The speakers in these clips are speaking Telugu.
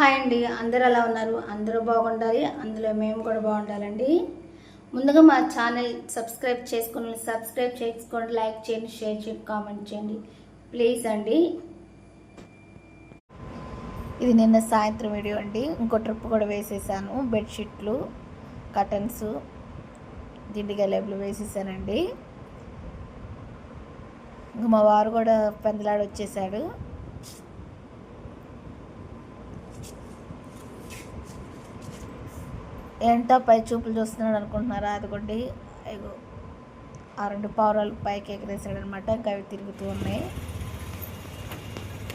హాయ్ అండి. అందరూ ఎలా ఉన్నారు? అందరూ బాగుండాలి. అందులో మేము కూడా బాగుండాలండి. ముందుగా మా ఛానల్ సబ్స్క్రైబ్ చేసుకుని సబ్స్క్రైబ్ చేసుకోండి. లైక్ చేయండి షేర్ చేయండి కామెంట్ చేయండి. ప్లీజ్ అండి. ఇది నిన్న సాయంత్రం వీడియో అండి. ఇంకో ట్రిప్ కూడా వేసేసాను. బెడ్షీట్లు కటన్స్ దిండిగా లేబులు వేసేసానండి. ఇంకా మా వారు కూడా పెందలాడు వచ్చేసాడు ఏంటో పై చూపులు చూస్తున్నాడు అనుకుంటున్నారా? అదిగోండి. ఇగో ఆ రెండు పావురాలు పైకి ఎగరేసాడు అనమాట ఇంకా అవి తిరుగుతూ ఉన్నాయి.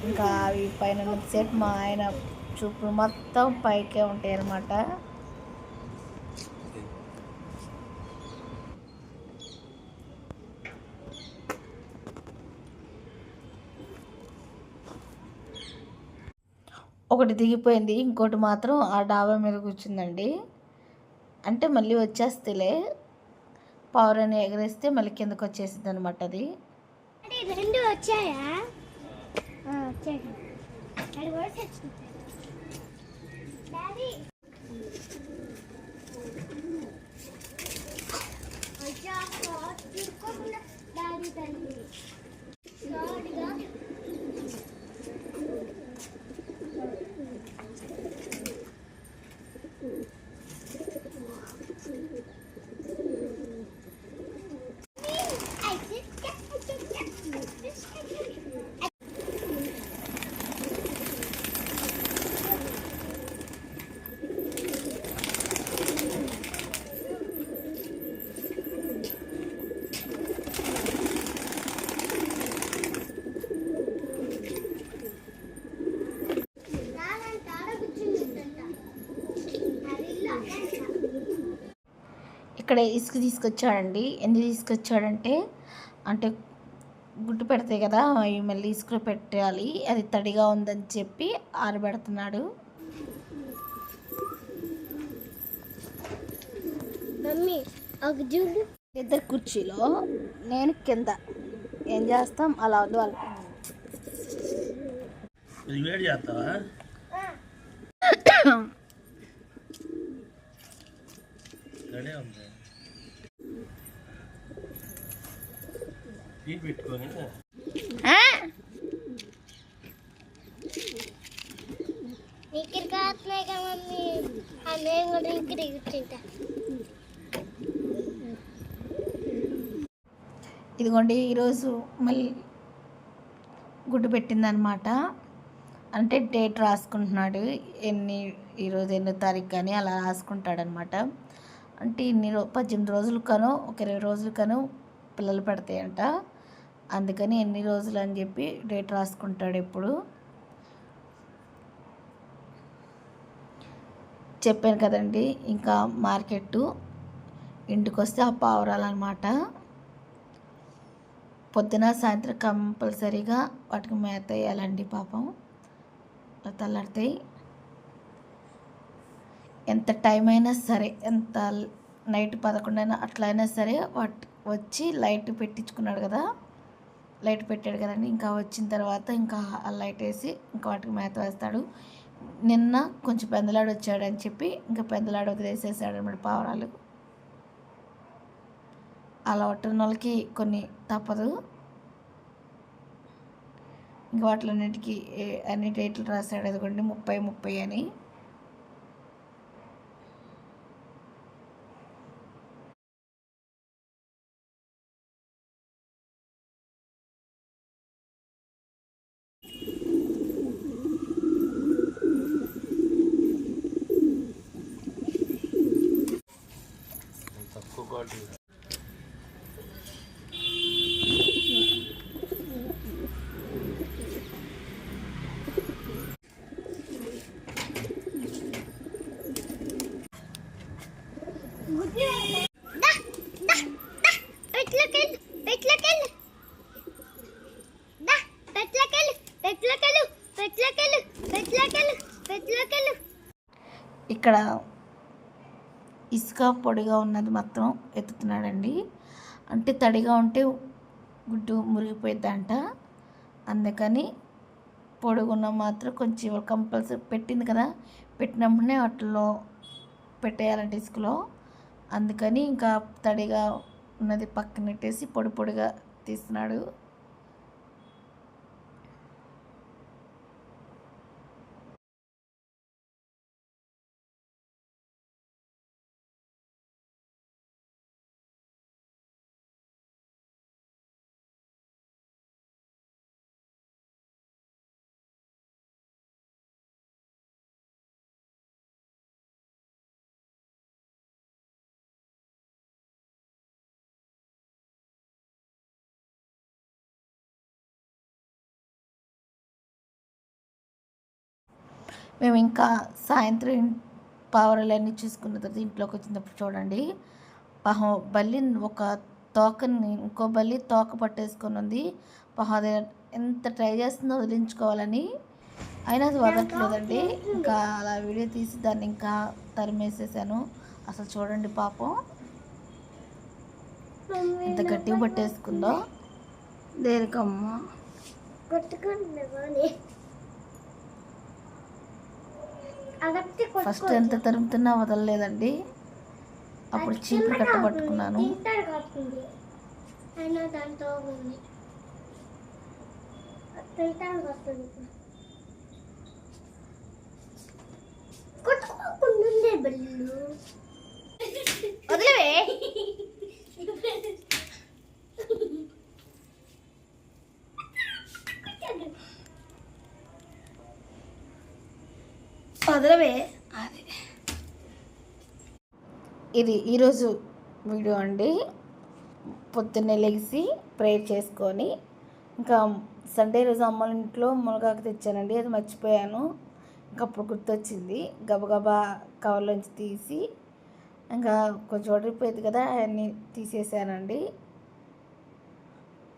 ఇంకా అవి పైన సేపు మా ఆయన చూపులు మొత్తం పైకే ఉంటాయి అన్నమాట ఒకటి దిగిపోయింది. ఇంకోటి మాత్రం ఆ డాబా మీద కూర్చుందండి. అంటే మళ్ళీ వచ్చేస్తేలే పౌరని ఎగరేస్తే మళ్ళీ కిందకు వచ్చేసింది అనమాట అది రెండు వచ్చాయా? డాడీ. ఇక్కడ ఇసుక తీసుకొచ్చాడండి. ఎందుకు తీసుకొచ్చాడంటే అంటే గుడ్డు పెడతాయి కదా అవి మళ్ళీ ఇసుకలో పెట్టాలి. అది తడిగా ఉందని చెప్పి ఆరబెడుతున్నాడు. మమ్మీ ఒక చూడు. ఇద్దరు కుర్చీలో నేను కింద. ఏం చేస్తాం? అలా వద్దు వాళ్ళు ఇది వేడి చేస్తావా ఇక్కడే ఉంది టీ పెట్టుకొని ఇక్కడ కాస్తున్నాయి కదా మమ్మీ ఆ నేను కూడా ఇక్కడ కూర్చుంటా ఇదిగోండి ఈరోజు మళ్ళీ గుడ్డు పెట్టిందనమాట అంటే డేట్ రాసుకుంటున్నాడు. ఎన్ని ఈరోజు ఎన్నో తారీఖు కానీ అలా రాసుకుంటాడనమాట అంటే ఇన్ని రో పద్దెనిమిది రోజులు కను ఒక ఇరవై రోజులు కను పిల్లలు పెడతాయంట. అందుకని ఎన్ని రోజులు అని చెప్పి డేట్ రాసుకుంటాడు ఎప్పుడు. చెప్పాను కదండి ఇంకా మార్కెట్ ఇంటికి వస్తే ఆ పావురాలన్నమాట పొద్దున సాయంత్రం కంపల్సరీగా వాటికి మేత వేయాలండి పాపం. తల్లాడతాయి ఎంత టైం అయినా సరే ఎంత నైట్ పదకొండు అయినా అట్లా అయినా సరే వాటి వచ్చి లైట్ పెట్టించుకున్నాడు కదా లైట్ పెట్టాడు కదండి ఇంకా వచ్చిన తర్వాత ఇంకా ఆ లైట్ వేసి ఇంకా వాటికి మేత వేస్తాడు. నిన్న కొంచెం పెందలాడు వచ్చాడని చెప్పి ఇంకా పెందలాడు వదిలేసేసాడు అనమాట పావురాలు. అలా పట్టిన వాళ్ళకి కొన్ని తప్పదు. ఇంకా వాటిలన్నిటికీ అన్ని డేట్లు రాశాడు అదిగోండి ముప్పై ముప్పై అని. ఇక్కడ ఇసుక పొడిగా ఉన్నది మాత్రం ఎత్తుతున్నాడండి. అంటే తడిగా ఉంటే గుడ్డు మురిగిపోయిద్దంట. అందుకని పొడుగున్న మాత్రం కొంచెం కంపల్సరీ పెట్టింది కదా. పెట్టినప్పుడే వాటిలో పెట్టేయాలంటే ఇసుకలో. అందుకని ఇంకా తడిగా ఉన్నది పక్కనెట్టేసి పొడి పొడిగా తీస్తున్నాడు. మేము ఇంకా సాయంత్రం పావురాలన్నీ చూసుకున్న తర్వాత ఇంట్లోకి వచ్చినప్పుడు చూడండి. పాహం బల్లి ఒక తోకని ఇంకో బల్లి తోక పట్టేసుకొని ఉంది. పాహం అది ఎంత ట్రై చేస్తుందో వదిలించుకోవాలని. అయినా అది వదలట్లేదండి. ఇంకా అలా వీడియో తీసి దాన్ని ఇంకా తరిమేసేసాను. అసలు చూడండి పాపం ఎంత గట్టిగా పట్టేసుకుందో. దేనికమ్మా? కొట్టుకుంటున్నావా ఫస్ట్ ఎంత తరుముతున్నా వదలలేదండి. అప్పుడు చీపురు కట్ట పట్టుకున్నాను తింటాడు కట్టింది అయినా దాంతో ఉంది తింటాడు కట్టింది కొట్టుకోకుండా బెల్లు వదిలేవే వదలవే అది. ఇది ఈరోజు వీడియో అండి. పొద్దున్నే లెగిసి ప్రేయర్ చేసుకొని ఇంకా సండే రోజు అమ్మ ఇంట్లో మునగాకు తెచ్చానండి. అది మర్చిపోయాను. ఇంకా అప్పుడు గుర్తొచ్చింది. గబగబా కవర్లోంచి తీసి ఇంకా కొంచెం వడిలిపోయింది కదా అవన్నీ తీసేసానండి.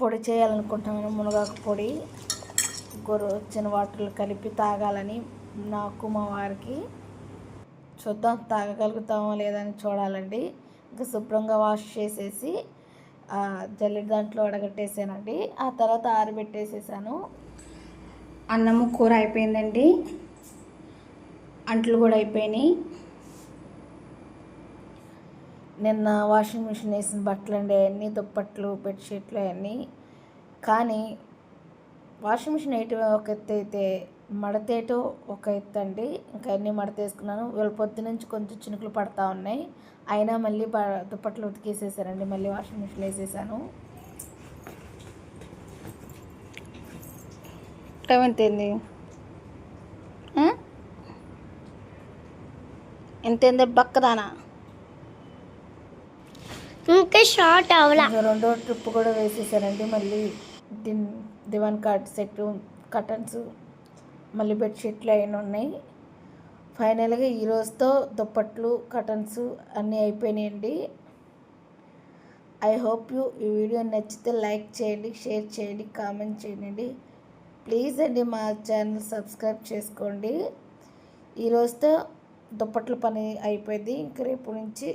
పొడి చేయాలనుకుంటున్నాను మునగాకు పొడి. గొర్రె వచ్చిన వాటర్లు కలిపి తాగాలని నాకు మా వారికి చూద్దాం తాగగలుగుతామో లేదని చూడాలండి. ఇంకా శుభ్రంగా వాష్ చేసేసి జల్లెడ దాంట్లో వడగట్టేసానండి ఆ తర్వాత ఆరబెట్టేసేసాను. అన్నము కూర అయిపోయిందండి. అంట్లు కూడా అయిపోయినాయి. నిన్న వాషింగ్ మిషన్ వేసిన బట్టలు అండి అవన్నీ దుప్పట్లు బెడ్షీట్లు అవన్నీ. కానీ వాషింగ్ మిషన్ వేయటం ఒక ఎత్తు అయితే మడతేయటం ఒక ఎత్తు అండి ఇంకా అన్నీ మడత వేసుకున్నాను వీళ్ళ పొద్దు నుంచి కొంచెం చినుకులు పడతా ఉన్నాయి. అయినా మళ్ళీ దుప్పట్లు ఉతికేసేసానండి మళ్ళీ వాషింగ్ మిషన్ వేసేసాను. టైం ఎంత అయింది ఎంత అయింది బక్కదానా? ఇంకా షార్ట్ అవలా. ఇంకా రెండో ట్రిప్ కూడా వేసేసానండి మళ్ళీ దిన్ దివాన్ కార్డ్ సెట్ కటన్స్ మళ్ళీ బెడ్షీట్లు అయిన ఉన్నాయి. ఫైనల్గా ఈ రోజుతో దుప్పట్లు కటన్స్ అన్నీ అయిపోయినాయండి. ఐ హోప్ యూ ఈ వీడియో నచ్చితే లైక్ చేయండి షేర్ చేయండి కామెంట్ చేయండి. ప్లీజ్ అండి మా ఛానల్ సబ్స్క్రైబ్ చేసుకోండి. ఈ దుప్పట్ల పని అయిపోయింది. ఇంక రేపు నుంచి